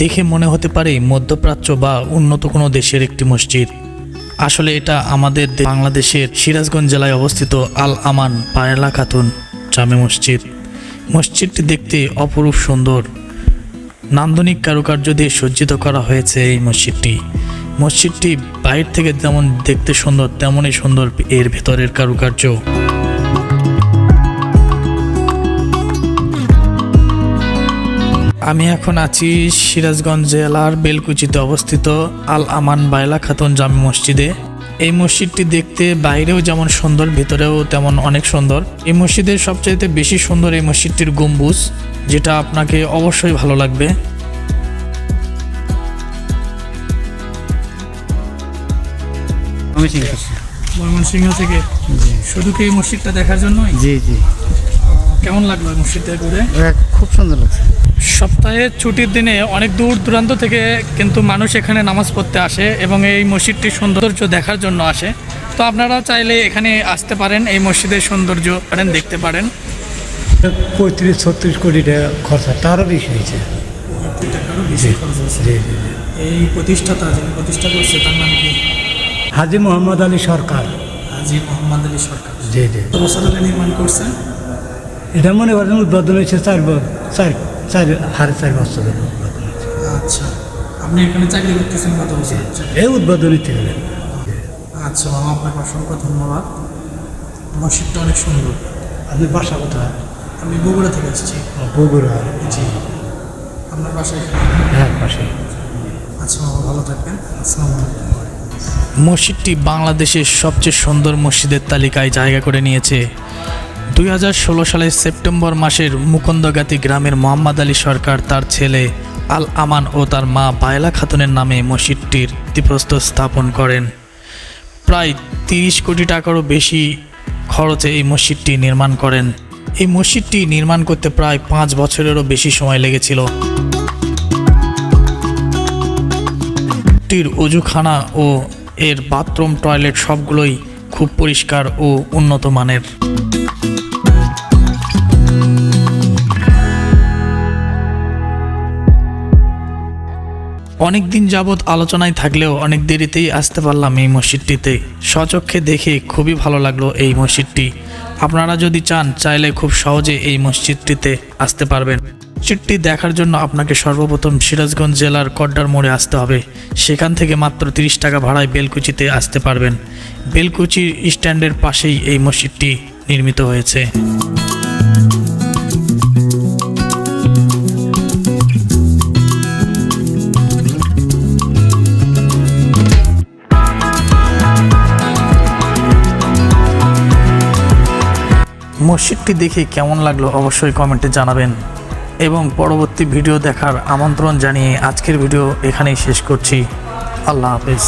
দেখে মনে হতে পারে মধ্যপ্রাচ্য বা উন্নত কোনো দেশের একটি মসজিদ। আসলে এটা আমাদের বাংলাদেশের সিরাজগঞ্জ জেলায় অবস্থিত আল আমান পায়লা খাতুন জামে মসজিদ। মসজিদটি দেখতে অপরূপ সুন্দর। নান্দনিক কারুকার্য দিয়ে সজ্জিত করা হয়েছে এই মসজিদটি। মসজিদটি বাইরে থেকে যেমন দেখতে সুন্দর, তেমনই সুন্দর এর ভেতরের কারুকার্য। আমি এখন আছি সিরাজগঞ্জ জেলার বেলকুচিতে অবস্থিত আল আমান বাইলা খাতুন জামি মসজিদে। এই মসজিদটি দেখতে বাইরেও যেমন সুন্দর ভিতরেও তেমন অনেক সুন্দর। এই মসজিদের সবচাইতে বেশি সুন্দর এই মসজিদটির গম্বুজ যেটা আপনাকে অবশ্যই ভালো লাগবে। ময়মনসিংহ থেকে। শুধু কি এই মসজিদটা দেখার জি জি। কেমন লাগল মসজিদটা ঘুরে? খুব সুন্দর লাগছে। সপ্তাহে ছুটির দিনে অনেক দূর দূরান্ত থেকে কিন্তু মানুষ এখানে নামাজ পড়তে আসে এবং এই মসজিদটির সৌন্দর্য দেখার জন্য আসে। তো আপনারা চাইলে এখানে আসতে পারেন এই মসজিদের সৌন্দর্য পারেন দেখতে পারেন। পঁয়ত্রিশ ছত্রিশ কোটি টাকা খরচা তারও বেশি হয়েছে। এই প্রতিষ্ঠাতা যিনি প্রতিষ্ঠা করছে তার নাম কি? হাজি মোহাম্মদ আলী সরকার। হাজি মোহাম্মদ আলী সরকার। জি জি। বছর নির্মাণ করছে এটা মনে করেন উদ্বোধন হয়েছে চার চার চার সাড়ে চার বছর ধরে উদ্বোধন আচ্ছা। আপনি এখানে চাকরি করতেছেন কত বছর? এই উদ্বোধনই থেকে আচ্ছা মামা আপনাকে অসংখ্য ধন্যবাদ। মসজিদটা অনেক সুন্দর। আপনি বাসা কোথায়? আমি বগুড়া থেকে এসেছি ও, বগুড়া। জি। আপনার বাসায় এখানে? হ্যাঁ পাশে। আচ্ছা মামা ভালো থাকবেন। আসসালামু আলাইকুম। মসজিদটি বাংলাদেশের সবচেয়ে সুন্দর মসজিদের তালিকায় জায়গা করে নিয়েছে। দুই হাজার ষোলো সালের সেপ্টেম্বর মাসের মুকুন্দগাতি গ্রামের মোহাম্মদ আলী সরকার তার ছেলে আল আমান ও তার মা বায়লা খাতুনের নামে মসজিদটির ভিত্তিপ্রস্তর স্থাপন করেন। প্রায় তিরিশ কোটি টাকারও বেশি খরচে এই মসজিদটি নির্মাণ করেন। এই মসজিদটি নির্মাণ করতে প্রায় পাঁচ বছরেরও বেশি সময় লেগেছিল। অজুখানা ও এর বাথরুম, টয়লেট সবগুলোই খুব পরিষ্কার ও উন্নত মানের। অনেক দিন যাবৎ আলোচনায় থাকলেও অনেক দেরিতেই আসতে পারলাম এই মসজিদটিতে। স্বচক্ষে দেখে খুবই ভালো লাগল এই মসজিদটি। আপনারা যদি চান, চাইলে খুব সহজে এই মসজিদটিতে আসতে পারবেন। মসজিদটি দেখার জন্য আপনাকে সর্বপ্রথম সিরাজগঞ্জ জেলার কড্ডার মোড়ে আসতে হবে। সেখান থেকে মাত্র তিরিশ টাকা ভাড়ায় বেলকুচিতে আসতে পারবেন। বেলকুচি স্ট্যান্ডের পাশেই এই মসজিদটি নির্মিত হয়েছে। মসজিদটি দেখে কেমন লাগল অবশ্যই কমেন্টে জানাবেন। এবং পরবর্তী ভিডিও দেখার আমন্ত্রণ জানিয়ে আজকের ভিডিও এখানেই শেষ করছি। আল্লাহ হাফেজ।